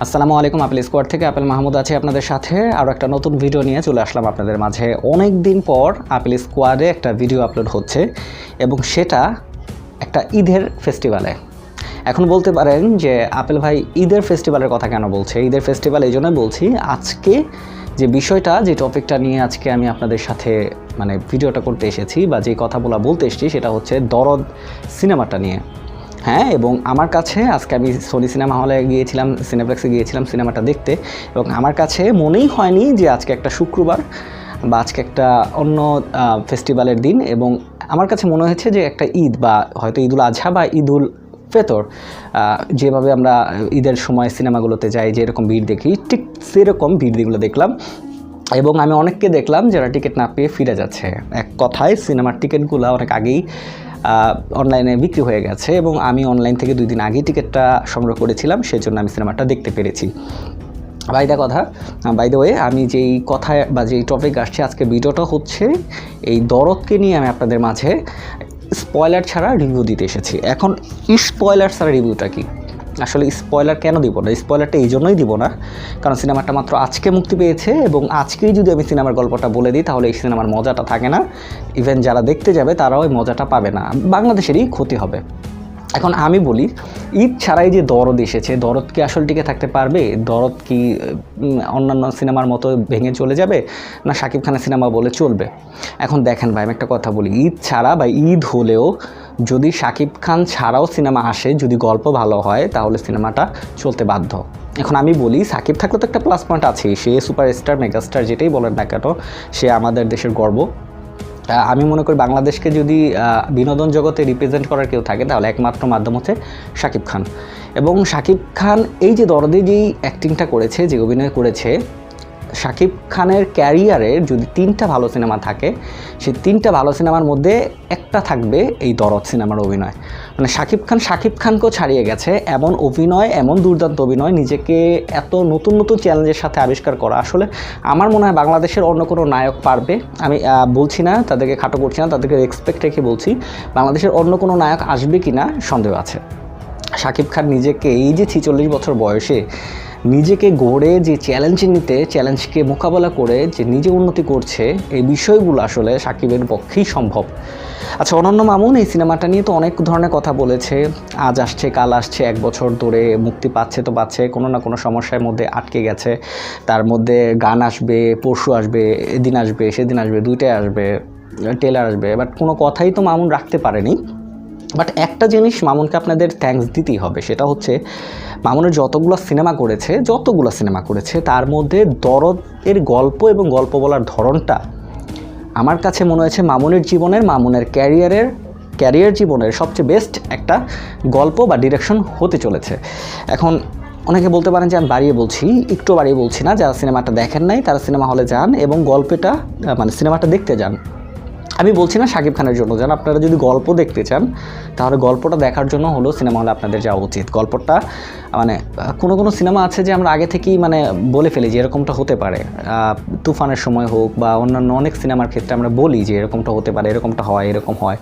আসসালামু আলাইকুম apple squad থেকে আপেল মাহমুদ আছে আপনাদের সাথে। আরও একটা নতুন ভিডিও নিয়ে চলে আসলাম আপনাদের মাঝে। অনেক দিন পর আপেল স্কোয়াডে একটা ভিডিও আপলোড হচ্ছে এবং সেটা একটা ঈদের ফেস্টিভ্যালে এখন বলতে পারেন যে আপেল ভাই ঈদের ফেস্টিভ্যালের কথা কেন বলছে? ঈদের ফেস্টিভ্যাল এই জন্যই বলছি, আজকে যে বিষয়টা, যে টপিকটা নিয়ে আজকে আমি আপনাদের সাথে মানে ভিডিওটা করতে এসেছি বা যে কথাগুলো বলতে এসেছি, সেটা হচ্ছে দরদ সিনেমাটা নিয়ে। হ্যাঁ এবং আমার কাছে আজকে আমি সোনি সিনেমা হলে গিয়েছিলাম সিনেপ্লেক্সে গিয়েছিলাম সিনেমাটা দেখতে, এবং আমার কাছে মনেই হয়নি যে আজকে একটা শুক্রবার বা আজকে একটা অন্য ফেস্টিভ্যালের দিন, এবং আমার কাছে মনে হয়েছে যে একটা ঈদ বা হয়তো ঈদুল আজহা বা ঈদুল ফেতর যেভাবে আমরা ঈদের সময় সিনেমাগুলোতে যাই, যেরকম ভিড় দেখি, ঠিক সেরকম ভিড় যেগুলো দেখলাম, এবং আমি অনেককে দেখলাম যারা টিকিট না পেয়ে ফিরে যাচ্ছে। এক কথায় সিনেমার টিকিটগুলো অনেক আগেই অনলাইনে বিক্রি হয়ে গেছে এবং আমি অনলাইন থেকে দুই দিন আগে টিকিটটা সংগ্রহ করেছিলাম সেই জন্য আমি সিনেমাটা দেখতে পেরেছি। বাইদা কথা বাই ওয়ে আমি যেই কথায় বা যেই টপিক আসছে, আজকে ভিডিওটা হচ্ছে এই দরদকে নিয়ে আমি আপনাদের মাঝে স্পয়লার ছাড়া রিভিউ দিতে এসেছি। এখন স্পয়লার ছাড়া রিভিউটা কি? আসলে স্পয়লার কেন দিব না? স্পয়লারটা এই জন্যই দিব না, কারণ সিনেমাটা মাত্র আজকে মুক্তি পেয়েছে এবং আজকেই যদি আমি সিনেমার গল্পটা বলে দিই, তাহলে এই সিনেমার মজাটা থাকে না। ইভেন যারা দেখতে যাবে, তারাও ওই মজাটা পাবে না। বাংলাদেশেরই ক্ষতি হবে। এখন আমি বলি, ঈদ ছাড়াই যে দরদ এসেছে, দরদ কি আসল টিকে থাকতে পারবে? দরদ কি অন্যান্য সিনেমার মতো ভেঙে চলে যাবে? না, শাকিব খানের সিনেমা বলে চলবে? এখন দেখেন ভাই, আমি একটা কথা বলি, ঈদ ছাড়া বা ঈদ হলেও যদি শাকিব খান ছাড়াও সিনেমা আসে, যদি গল্প ভালো হয়, তাহলে সিনেমাটা চলতে বাধ্য। এখন আমি বলি, সাকিব থাকলে তো একটা প্লাস পয়েন্ট আছেই। সে সুপারস্টার মেগাস্টার যেটাই বলেন না কেন, সে আমাদের দেশের গর্ব। আমি মনে করি বাংলাদেশকে যদি বিনোদন জগতে রিপ্রেজেন্ট করার কেউ থাকে, তাহলে একমাত্র মাধ্যম হচ্ছে শাকিব খান। এবং শাকিব খান এই যে দরদে যেই অ্যাক্টিংটা করেছে, যে অভিনয় করেছে শাকিব খানের ক্যারিয়ারের যদি তিনটা ভালো সিনেমা থাকে, সেই তিনটা ভালো সিনেমার মধ্যে একটা থাকবে এই দরদ সিনেমার অভিনয়। মানে শাকিব খান, শাকিব খানকেও ছাড়িয়ে গেছে এমন অভিনয়, এমন দুর্দান্ত অভিনয়, নিজেকে এত নতুন নতুন চ্যালেঞ্জের সাথে আবিষ্কার করা। আসলে আমার মনে হয় বাংলাদেশের অন্য কোনো নায়ক পারবে। আমি বলছি না, তাদেরকে খাটো করছি না, তাদেরকে রেসপেক্ট রেখে বলছি, বাংলাদেশের অন্য কোনো নায়ক আসবে কি না সন্দেহ আছে। শাকিব খান নিজেকে এই যে ছিচল্লিশ বছর বয়সে নিজেকে গড়ে যে চ্যালেঞ্জ নিতে চ্যালেঞ্জকে মোকাবেলা করে যে নিজে উন্নতি করছে, এই বিষয়গুলো আসলে সাকিবের পক্ষেই সম্ভব। আচ্ছা অনন্য মামুন, এই সিনেমাটা নিয়ে তো অনেক ধরনের কথা বলেছে। আজ আসছে, কাল আসছে, এক বছর ধরে মুক্তি পাচ্ছে তো পাচ্ছে, কোনো না কোনো সমস্যার মধ্যে আটকে গেছে। তার মধ্যে গান আসবে, পরশু আসবে, এদিন আসবে, সেদিন আসবে, দুইটাই আসবে টেলার আসবে বাট কোনো কথাই তো মামুন রাখতে পারেনি। বাট একটা জিনিস মামুনকে আপনাদের থ্যাঙ্কস দিতেই হবে, সেটা হচ্ছে মামুনের যতগুলো সিনেমা করেছে, যতগুলো সিনেমা করেছে, তার মধ্যে দরদের গল্প এবং গল্প বলার ধরনটা আমার কাছে মনে হয়েছে মামুনের জীবনের, মামুনের ক্যারিয়ারের ক্যারিয়ার জীবনের সবচেয়ে বেস্ট একটা গল্প বা ডিরেকশন হতে চলেছে। এখন অনেকে বলতে পারেন যে আমি বাড়িয়ে বলছি, একটু বাড়িয়ে বলছি না, যারা সিনেমাটা দেখেন নাই, তারা সিনেমা হলে যান এবং গল্পটা মানে সিনেমাটা দেখতে যান। আমি বলছি না শাকিব খানের জন্য, যান আপনারা যদি গল্প দেখতে চান, তাহলে গল্পটা দেখার জন্য হলো সিনেমা হলে আপনাদের যাওয়া উচিত। গল্পটা মানে কোনো কোনো সিনেমা আছে যে আমরা আগে থেকেই মানে বলে ফেলি যে এরকমটা হতে পারে। তুফানের সময় হোক বা অন্যান্য অনেক সিনেমার ক্ষেত্রে আমরা বলি যে এরকমটা হতে পারে, এরকমটা হয়, এরকম হয়।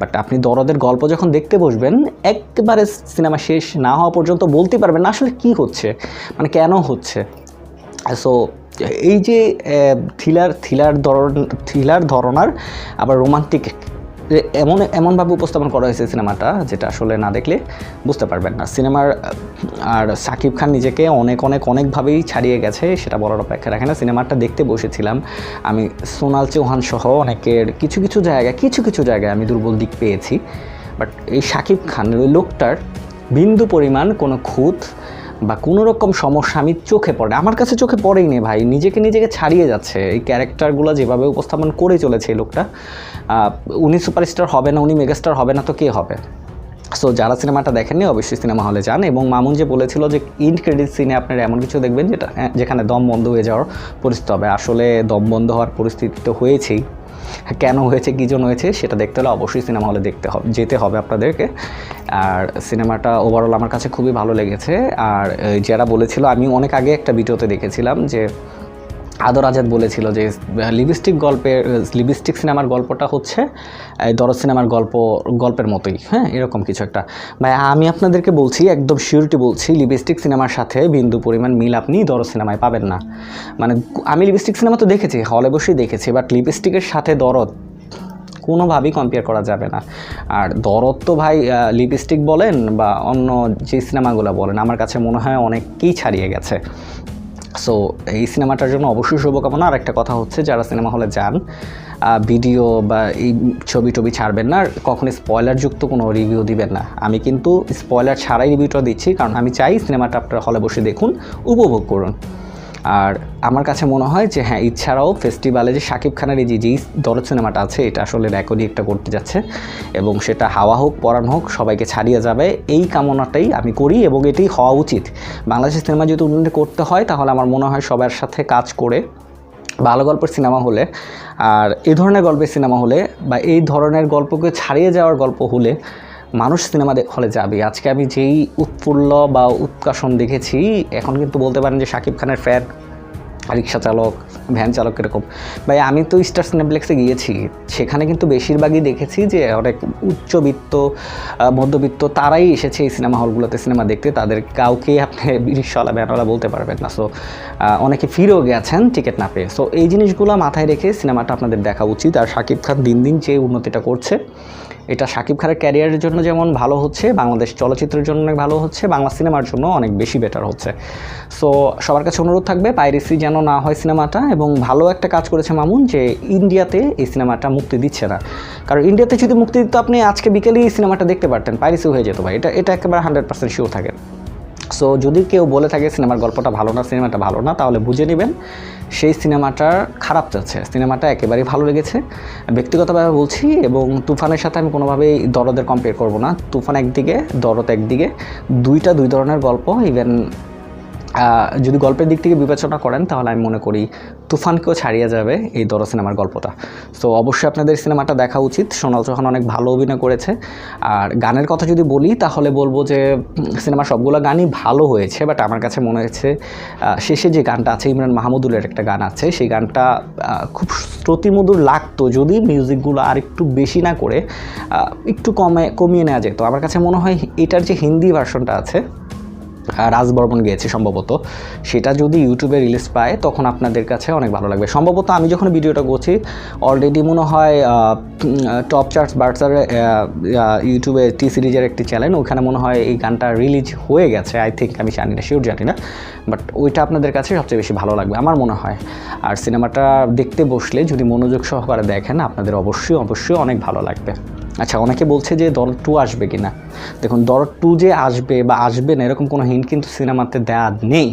বাট আপনি দরদের গল্প যখন দেখতে বসবেন, একবারে সিনেমা শেষ না হওয়া পর্যন্ত বলতে পারবেন না আসলে কী হচ্ছে মানে কেন হচ্ছে। সো এই যে থ্রিলার থ্রিলার ধরন থ্রিলার ধরনার আবার রোমান্টিক এমন, এমনভাবে উপস্থাপন করা হয়েছে সিনেমাটা, যেটা আসলে না দেখলে বুঝতে পারবেন না। সিনেমার, আর সাকিব খান নিজেকে অনেক অনেক, অনেকভাবেই ছাড়িয়ে গেছে, সেটা বলার অপেক্ষা রাখে না। সিনেমাটা দেখতে বসেছিলাম। আমি সোনাল চৌহান সহ অনেকের কিছু কিছু জায়গায়, কিছু কিছু জায়গায় আমি দুর্বল দিক পেয়েছি। বাট এই সাকিব খানের ওই লোকটার বিন্দু পরিমাণ কোনো খুঁত বা কোনো রকম সমস্যা আমি চোখে পড়ে আমার কাছে চোখে পড়েই নেই ভাই। নিজেকে নিজেকে ছাড়িয়ে যাচ্ছে। এই ক্যারেক্টারগুলো যেভাবে উপস্থাপন করে চলেছে এই লোকটা উনি সুপারস্টার হবে না উনি মেগাস্টার হবে না তো কে হবে? সো যারা সিনেমাটা দেখেননি অবশ্যই সিনেমা হলে যান এবং মামুন যে বলেছিল যে ইন ক্রেডিট সিনে আপনারা এমন কিছু দেখবেন যেটা হ্যাঁ, যেখানে দম বন্ধ হয়ে যাওয়ার পরিস্থিতি হবে। আসলে দম বন্ধ হওয়ার পরিস্থিতি তো হয়েছেই। কেন হয়েছে কী জন্য হয়েছে সেটা দেখতে হলে অবশ্যই সিনেমা হলে দেখতে হবে যেতে হবে আপনাদেরকে। আর সিনেমাটা ওভারঅল আমার কাছে খুবই ভালো লেগেছে। আর যারা বলেছিল আমি অনেক আগে একটা ভিডিওতে দেখেছিলাম যে আদর আজাদ বলেছিল যে, লিপস্টিক গল্পের, লিপস্টিক সিনেমার গল্পটা হচ্ছে দরদ সিনেমার গল্প, গল্পের মতোই। হ্যাঁ এরকম কিছু একটা। ভাই, আমি আপনাদেরকে বলছি, একদম শিওরিটি বলছি, লিপস্টিক সিনেমার সাথে বিন্দু পরিমাণ মিল আপনি দরদ সিনেমায় পাবেন না। মানে আমি লিপস্টিক সিনেমা তো দেখেছি, হলে বসেই দেখেছি বাট লিপস্টিকের সাথে দরদ কোনোভাবেই কম্পেয়ার করা যাবে না। আর দরদ তো ভাই লিপস্টিক বলেন বা অন্য যে সিনেমাগুলো বলেন, আমার কাছে মনে হয় অনেককেই ছাড়িয়ে গেছে। সো এই সিনেমাটার জন্য অবশ্যই শুভকামনা। আর একটা কথা হচ্ছে, যারা সিনেমা হলে যান ভিডিও বা এই ছবি টবি ছাড়বেন না, আর কখনো স্পয়লারযুক্ত কোনো রিভিউ দিবেন না। আমি কিন্তু স্পয়লার ছাড়াই রিভিউটা দিচ্ছি, কারণ আমি চাই সিনেমাটা আপনারা হলে বসে দেখুন, উপভোগ করুন। আর আমার কাছে মনে হয় যে হ্যাঁ এছাড়াও ফেস্টিভ্যালে যে শাকিব খানের এই যে, যেই দরদ সিনেমাটা আছে, এটা আসলে রেকর্ডই একটা করতে যাচ্ছে এবং সেটা হাওয়া হোক, পরাণ হোক, সবাইকে ছাড়িয়ে যাবে। এই কামনাটাই আমি করি এবং এটাই হওয়া উচিত। বাংলাদেশের সিনেমা যদি উন্নতি করতে হয়, তাহলে আমার মনে হয় সবার সাথে কাজ করে ভালো গল্পের সিনেমা হলে আর এই ধরনের গল্পের সিনেমা হলে বা এই ধরনের গল্পকে ছাড়িয়ে যাওয়ার গল্প হলে মানুষ সিনেমা হলে যাবে। আজকে আমি যেই উৎফুল্ল বা উৎকাশন দেখেছি, এখন কিন্তু বলতে পারেন যে শাকিব খানের ফ্যান, রিক্সা চালক, ভ্যান চালক এরকম। ভাই, আমি তো স্টার সিনেপ্লেক্সে গিয়েছি। সেখানে কিন্তু বেশিরভাগই দেখেছি যে অনেক উচ্চবিত্ত মধ্যবিত্ত তারাই এসেছে এই সিনেমা হলগুলোতে সিনেমা দেখতে। তাদের কাউকে আপনি রিক্সাওয়ালা, ভ্যানওয়ালা বলতে পারবেন না। সো অনেকে ফিরেও গেছেন টিকিট না পেয়ে। সো এই জিনিসগুলো মাথায় রেখে সিনেমাটা আপনাদের দেখা উচিত। আর শাকিব খান দিন দিন যে উন্নতিটা করছে এটা শাকিব খানের ক্যারিয়ারের জন্য যেমন ভালো হচ্ছে, বাংলাদেশ চলচ্চিত্রের জন্য অনেক ভালো হচ্ছে, বাংলা সিনেমার জন্য অনেক বেশি বেটার হচ্ছে। সো সবার কাছে অনুরোধ থাকবে, পাইরেসি যেন না হয় সিনেমাটা এবং ভালো একটা কাজ করেছে মামুন যে ইন্ডিয়াতে এই সিনেমাটা মুক্তি দিচ্ছে না। কারণ ইন্ডিয়াতে যদি মুক্তি দিত আপনি আজকে বিকেলেই সিনেমাটা দেখতে পারতেন পাইরেসি হয়ে যেত ভাই। এটা এটা একেবারে হান্ড্রেড পার্সেন্ট শিওর থাকে। সো যদি কেউ বলে থাকে সিনেমার গল্পটা ভালো না, সিনেমাটা ভালো না, তাহলে বুঝে নেবেন সেই সিনেমাটার খারাপ যাচ্ছে সিনেমাটা একেবারেই ভালো লেগেছে। ব্যক্তিগতভাবে বলছি, এবং তুফানের সাথে আমি কোনোভাবেই দরদের কম্পেয়ার করব না। তুফান একদিকে, দরদ একদিকে, দুইটা দুই ধরনের গল্প ইভেন যদি গল্পের দিক থেকে বিবেচনা করেন, তাহলে আমি মনে করি তুফানকেও ছাড়িয়ে যাবে এই দর সিনেমার গল্পটা। সো অবশ্যই আপনাদের সিনেমাটা দেখা উচিত। সোনাল চৌহান অনেক ভালো অভিনয় করেছে। আর গানের কথা যদি বলি, তাহলে বলব যে সিনেমার সবগুলো গানই ভালো হয়েছে বাট আমার কাছে মনে হয়েছে শেষে যে গানটা আছে, ইমরান মাহমুদুলের একটা গান আছে, সেই গানটা খুব শ্রুতিমধুর লাগতো যদি মিউজিকগুলো আর একটু বেশি না করে একটু কমে, কমিয়ে নেওয়া যেত। আমার কাছে মনে হয় এটার যে হিন্দি ভার্সনটা আছে আহ, রাজ গিয়েছে সম্ভবত। সেটা যদি ইউটিউবে রিলিজ পায় তখন আপনাদের কাছে অনেক ভালো লাগবে। সম্ভবত আমি যখন ভিডিওটা করছি অলরেডি মনে হয় টপ চার্টস বার্সার ইউটিউবে টি সিরিজের একটি চ্যানেল ওখানে মনে হয় এই গানটা রিলিজ হয়ে গেছে। আই থিঙ্ক আমি জানি না শিওর জানি না। বাট ওইটা আপনাদের কাছে সবচেয়ে বেশি ভালো লাগবে আমার মনে হয়। আর সিনেমাটা দেখতে বসলে যদি মনোযোগ সহকারে দেখেন আপনাদের অবশ্যই অবশ্যই অনেক ভালো লাগবে। আচ্ছা অনেকে বলছে যে দরদ টু আসবে কি না দেখুন দরদ টু যে আসবে বা আসবে না, এরকম কোনো হিন্ট কিন্তু সিনেমাতে দেওয়া নেই।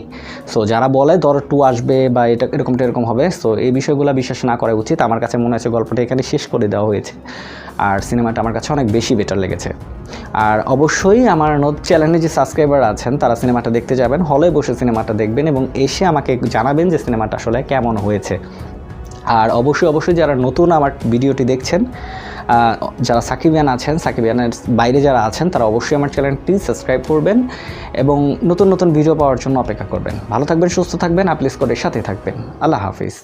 সো যারা বলে দরদ টু আসবে বা এটা, এরকমটা এরকম হবে সো এই বিষয়গুলো বিশ্বাস না করা উচিত। আমার কাছে মনে হয়েছে গল্পটা এখানে শেষ করে দেওয়া হয়েছে। আর সিনেমাটা আমার কাছে অনেক বেশি বেটার লেগেছে। আর অবশ্যই আমার নোট চ্যানেলে যে সাবস্ক্রাইবার আছেন, তারা সিনেমাটা দেখতে যাবেন। হলে বসে সিনেমাটা দেখবেন এবং এসে আমাকে জানাবেন যে সিনেমাটা আসলে কেমন হয়েছে। আর অবশ্যই অবশ্যই যারা নতুন আমার ভিডিওটি দেখছেন যারা সাকিবিয়ান আছেন, সাকিবিয়ানের বাইরে যারা আছেন, তারা অবশ্যই আমার চ্যানেলটি সাবস্ক্রাইব করবেন এবং নতুন নতুন ভিডিও পাওয়ার জন্য অপেক্ষা করবেন। ভালো থাকবেন, সুস্থ থাকবেন আপলিস করে সাথে থাকবেন। আল্লাহ হাফিজ।